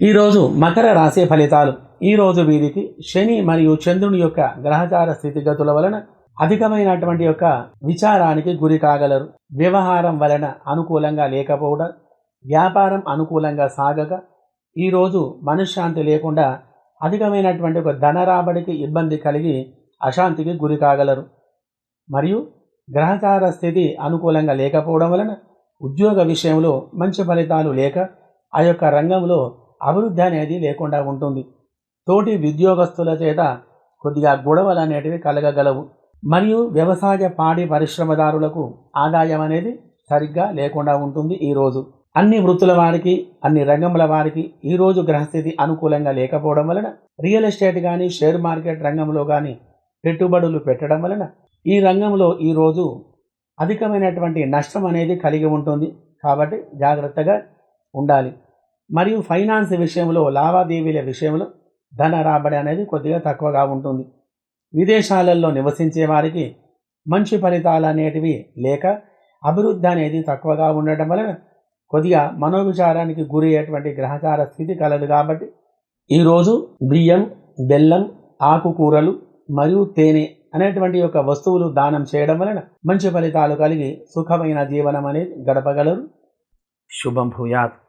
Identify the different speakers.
Speaker 1: ఈరోజు మకర రాశి ఫలితాలు. ఈరోజు వీరికి శని మరియు చంద్రుని యొక్క గ్రహచార స్థితిగతుల వలన అధికమైనటువంటి యొక్క విచారానికి గురి కాగలరు. వ్యవహారం వలన అనుకూలంగా లేకపోవడం వ్యాపారం అనుకూలంగా సాగక ఈరోజు మనశ్శాంతి లేకుండా అధికమైనటువంటి ఒక ధన రాబడికి ఇబ్బంది కలిగి అశాంతికి గురి కాగలరు. మరియు గ్రహచార స్థితి అనుకూలంగా లేకపోవడం వలన ఉద్యోగ విషయంలో మంచి ఫలితాలు లేక ఆ యొక్క రంగంలో అభివృద్ధి అనేది లేకుండా ఉంటుంది. తోటి ఉద్యోగస్తుల చేత కొద్దిగా గొడవలు అనేటివి కలగగలవు. మరియు వ్యవసాయ పాడి పరిశ్రమదారులకు ఆదాయం అనేది సరిగ్గా లేకుండా ఉంటుంది ఈరోజు అన్ని వృత్తుల వారికి అన్ని రంగముల వారికి ఈరోజు గ్రహస్థితి అనుకూలంగా లేకపోవడం వలన రియల్ ఎస్టేట్ కానీ షేర్ మార్కెట్ రంగంలో కానీ పెట్టుబడులు పెట్టడం వలన ఈ రంగంలో ఈరోజు అధికమైనటువంటి నష్టం అనేది కలిగి ఉంటుంది. కాబట్టి జాగ్రత్తగా ఉండాలి. మరియు ఫైనాన్స్ విషయంలో లావాదేవీల విషయంలో ధన రాబడి అనేది కొద్దిగా తక్కువగా ఉంటుంది. విదేశాలలో నివసించే వారికి మంచి ఫలితాలు అనేటివి లేక అభివృద్ధి అనేది తక్కువగా ఉండటం వలన కొద్దిగా మనోవిచారానికి గురి అయ్యేటువంటి గ్రహచార స్థితి కలదు కాబట్టి ఈరోజు బియ్యం బెల్లం ఆకుకూరలు మరియు తేనె అనేటువంటి యొక్క వస్తువులు దానం చేయడం వలన మంచి ఫలితాలు కలిగి సుఖమైన జీవనం అనేది గడపగలరు. శుభం భూయాత్.